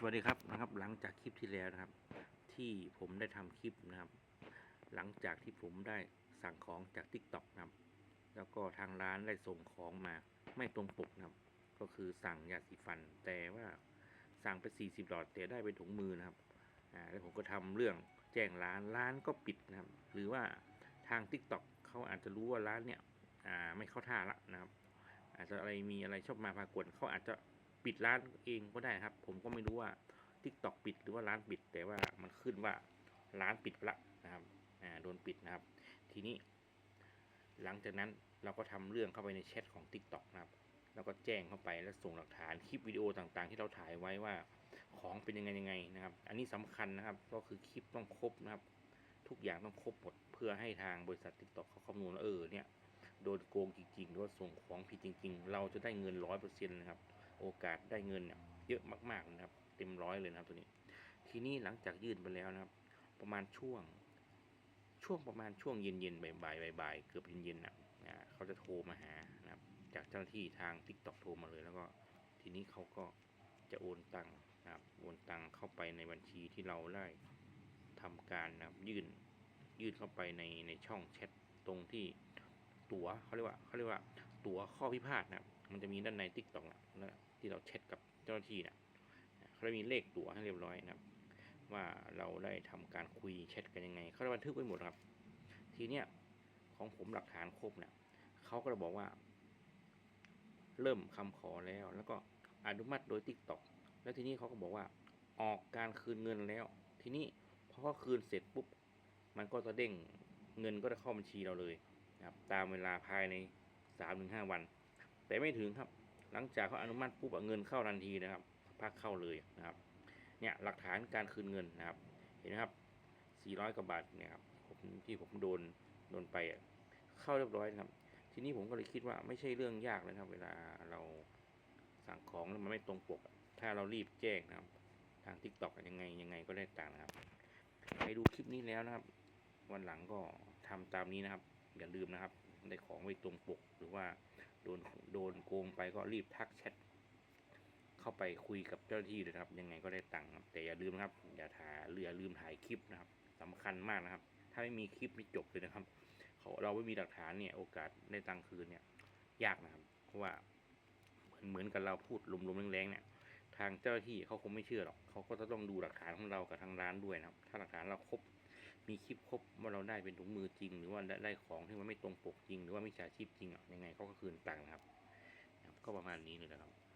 สวัสดีครับนะครับ หลังจากคลิปที่แล้วนะครับ ที่ผมได้ทำคลิปนะครับ หลังจากที่ผมได้สั่งของจาก t ิ k t o k นะครับ แล้วก็ทางร้านได้ส่งของมาไม่ตรงปกนะครับ ก็คือสั่งยาสีฟัน แต่ว่าสั่งไป 40 หลอดแต่ได้เป็นถุงมือนะครับอ่าแล้วผมก็ทำเรื่องแจ้งร้านร้านก็ปิดนะครับ หรือว่าทาง t ิ k t o k เขาอาจจะรู้ว่าร้านเนี่ยอ่าไม่เข้าท่าละนะครับ อาจจะอะไรมีอะไรชอบมาพากลเขาอาจจะ ปิดร้านเองก็ได้ครับ ผมก็ไม่รู้ว่าทิกตอกปิดหรือว่าร้านปิด แต่ว่ามันขึ้นว่าร้านปิดละนะครับอ่าโดนปิดนะครับ ทีนี้ หลังจากนั้นเราก็ทำเรื่องเข้าไปในแชทของ Tik t o อกนะครับ แล้วก็แจ้งเข้าไปแล้วส่งหลักฐานคลิปวิดีโอต่างๆ ที่เราถ่ายไว้ว่าของเป็นยังไงยังไงนะครับ อันนี้สำคัญนะครับ ก็คือคลิปต้องครบนะครับ ทุกอย่างต้องครบหมดเพื่อให้ทางบริษัท Tik t o อกเขาคำนวณว่าเออเนี่ยโดนโกงจริงๆหรือว่าส่งของผิดจริง ๆ เราจะได้เงินร้อยเปอร์เซ็นต์นะครับ โอกาสได้เงินเนี่ยเยอะมากๆนะครับ เต็มร้อยเลยนะครับตัวนี้ ทีนี้หลังจากยื่นไปแล้วนะครับ ประมาณช่วง ช่วงประมาณช่วงเย็นๆบ่ายๆบ่ายๆเกือบเย็นๆนะอ่าเขาจะโทรมาหานะครับ จากเจ้าหน้าที่ทาง t ิ k t o k โทรมาเลย แล้วก็ทีนี้เขาก็จะโอนตังค์นะครับโอนตังค์เข้าไปในบัญชีที่เราได้ทำการนะครับยื่นยื่นเข้าไปในในช่องแชทตรงที่ตั๋วเขาเรียกว่าเขาเรียกว่า ตัวข้อพิพาทนะครับมันจะมีด้านใน t ิ k t o k นะนะที่เราแชทกับเจ้าหน้าที่นะเขาจะมีเลขตัวให้เรียบร้อยนะครับว่าเราได้ทำการคุยแชทกันยังไง เขาได้บันทึกไว้หมดครับ ทีเนี้ยของผมหลักฐานครบเนี่ยเขาก็จะบอกว่า เริ่มคำขอแล้ว แล้วก็อนุมัติโดย t ิ k t o k แล้วทีนี้เขาก็บอกว่าออกการคืนเงินแล้ว ทีนี้พอเขาคืนเสร็จปุ๊บมันก็จะเด้งเงินก็จะเข้าบัญชีเราเลยนะครับตามเวลาภายใน สามถึงห้าวัน แต่ไม่ถึงครับ หลังจากเขาอนุมัติปุ๊บอะเงินเข้าทันทีนะครับพักเข้าเลยนะครับ เนี่ยหลักฐานการคืนเงินนะครับ เห็นไหมครับ400กว่าบาทเนี่ยครับผมที่ผมโดนโดนไปอะเข้าเรียบร้อยนะครับ ทีนี้ผมก็เลยคิดว่าไม่ใช่เรื่องยากเลยนะครับ เวลาเราสั่งของแล้วมันไม่ตรงปก ถ้าเรารีบแจ้งนะครับ ทาง t ิ k t o k ยังไงยังไงก็ได้ตังค์นะครับใครดูคลิปนี้แล้วนะครับ วันหลังก็ทำตามนี้นะครับ อย่าลืมนะครับ ได้ของไม่ตรงปก หรือว่าโดนโดนโกงไปก็รีบทักแชทเข้าไปคุยกับเจ้าหน้าที่เลยนะครับ ยังไงก็ได้ตังค์ครับแต่อย่าลืมนะครับ อย่าถ่ายหรืออย่าลืมถ่ายคลิปนะครับสำคัญมากนะครับ ถ้าไม่มีคลิปไม่จบเลยนะครับ เขาเราไม่มีหลักฐานเนี่ย โอกาสได้ตังค์คืนเนี่ย ยากนะครับ เพราะว่าเหมือนเหมือนกับเราพูดลมๆแรงๆเนี่ยทางเจ้าหน้าที่เขาคงไม่เชื่อหรอกเขาก็จะต้องดูหลักฐานของเรากับทางร้านด้วยนะครับ ถ้าหลักฐานเราครบ มีคลิปครบว่าเราได้เป็นถุงมือจริง หรือว่าได้ของที่มันไม่ตรงปกจริง หรือว่าไม่ใช่อาชีพจริงอะยังไงเขาก็คืนตังค์นะครับ ก็ประมาณนี้เลยนะครับ